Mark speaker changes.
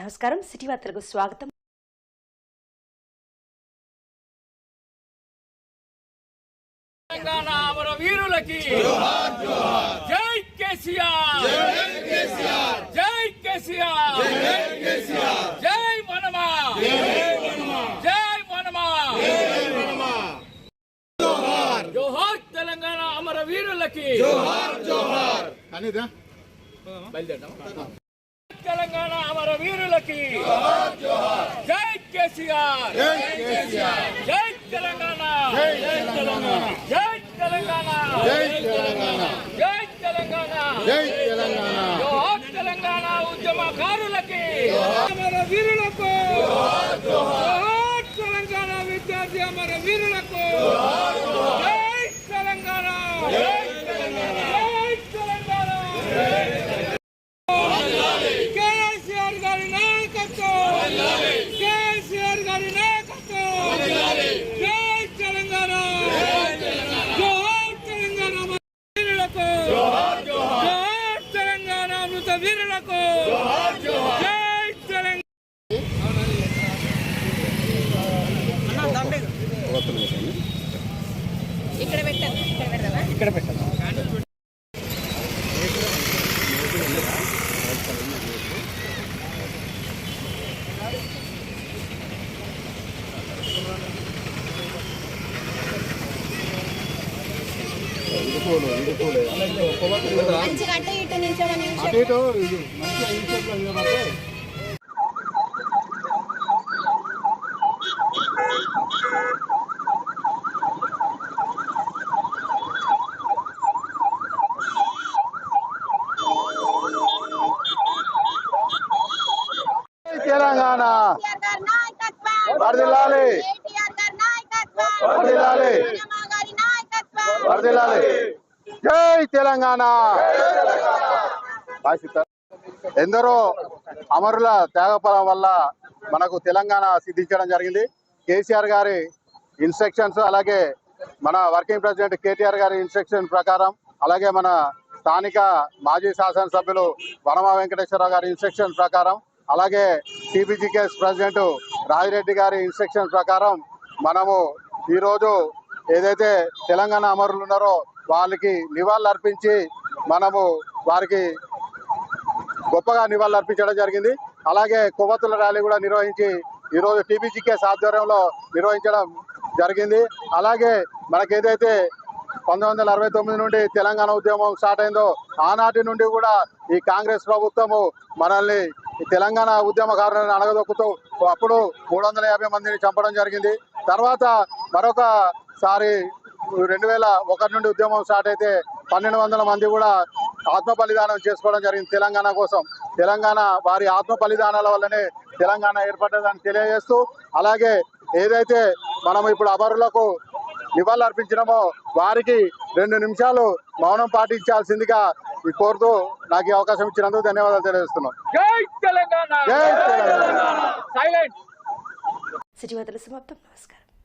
Speaker 1: నమస్కారం. సిటీ వార్తలకు స్వాగతం.
Speaker 2: తెలంగాణ అమర వీరులకి జై కేసీఆర్. జై కేసీఆర్. జై మనమా. జై మనమా. జోహార్. తెలంగాణ అమర వీరులకి
Speaker 3: అనేదా
Speaker 2: తెలంగాణ అమర వీరులకి జై కేసీఆర్. జై తెలంగాణ.
Speaker 3: జై తెలంగాణ.
Speaker 2: జై తెలంగాణ.
Speaker 3: జై తెలంగాణ.
Speaker 2: జై తెలంగాణ.
Speaker 3: తెలంగాణ.
Speaker 2: ఉద్యమకారులకి. అమర వీరులకు తెలంగాణ విద్యార్థి అమర వీరులకు జై తెలంగాణ జై తెలంగాణ జై తెలంగాణ కేసీఆర్ గారి నాయకత్వం కేసీఆర్ గారి నాయకత్వం జై తెలంగాణ జోహార్ తెలంగాణ అమర వీరులకు జోహార్ తెలంగాణ అమృత వీరులకు జై తెలంగాణ
Speaker 4: ఇక్కడ పెట్టాను ఇక్కడ పెడదామా? మంచిగా అంటే ఇటు నిల్చోమని
Speaker 3: అటు ఇటు మంచిగా ఈ చేతిలో నిలబడితే జై తెలంగాణ
Speaker 4: కేసీఆర్ గారి నాయకత్వం
Speaker 3: వర్ధిల్లాలి.
Speaker 4: కేటీఆర్ గారి నాయకత్వం
Speaker 3: వర్ధిల్లాలి. వర్ధిల్లాలి జై తెలంగాణ. ఎందరో అమరుల త్యాగఫలం వల్ల మనకు తెలంగాణ సిద్ధించడం జరిగింది. కేసీఆర్ గారి ఇన్స్ట్రక్షన్స్ అలాగే మన వర్కింగ్ ప్రెసిడెంట్ కేటీఆర్ గారి ఇన్స్ట్రక్షన్ ప్రకారం అలాగే మన స్థానిక మాజీ శాసనసభ్యులు వనమా వెంకటేశ్వరరావు గారి ఇన్స్ట్రక్షన్ ప్రకారం అలాగే టీబీజీకేఎస్ ప్రెసిడెంట్ రాజిరెడ్డి గారి ఇన్స్ట్రక్షన్ ప్రకారం మనము ఈరోజు ఏదైతే తెలంగాణ అమరులు ఉన్నారో వాళ్ళకి నివాళులు అర్పించి మనము వారికి గొప్పగా నివాళులు అర్పించడం జరిగింది. అలాగే కొవ్వతుల ర్యాలీ కూడా నిర్వహించి ఈరోజు టీబీజీకేఎస్ ఆధ్వర్యంలో నిర్వహించడం జరిగింది. అలాగే మనకి ఏదైతే పంతొమ్మిది వందల అరవై తొమ్మిది నుండి తెలంగాణ ఉద్యమం స్టార్ట్ అయిందో ఆనాటి నుండి కూడా ఈ కాంగ్రెస్ ప్రభుత్వము మనల్ని ఈ తెలంగాణ ఉద్యమకారులను అణగదొక్కుతూ అప్పుడు మూడు వందల యాభై మందిని చంపడం జరిగింది. తర్వాత మరొకసారి రెండు వేల ఒకటి నుండి ఉద్యమం స్టార్ట్ అయితే పన్నెండు వందల మంది కూడా ఆత్మ బలిదానం చేసుకోవడం జరిగింది తెలంగాణ కోసం. తెలంగాణ వారి ఆత్మ బలిదానాల వల్లనే తెలంగాణ ఏర్పడ్డదని తెలియజేస్తూ అలాగే ఏదైతే మనం ఇప్పుడు అమరులకు నివాళులు అర్పించినామో వారికి రెండు నిమిషాలు మౌనం పాటించాల్సిందిగా ఈ కోరుతూ నాకు ఈ అవకాశం ఇచ్చినందుకు ధన్యవాదాలు తెలియజేస్తున్నాం.
Speaker 2: జై తెలంగాణ!
Speaker 3: జై తెలంగాణ!
Speaker 2: సైలెంట్!
Speaker 1: సిటీ వార్తలు సమాప్తం. నమస్కారం.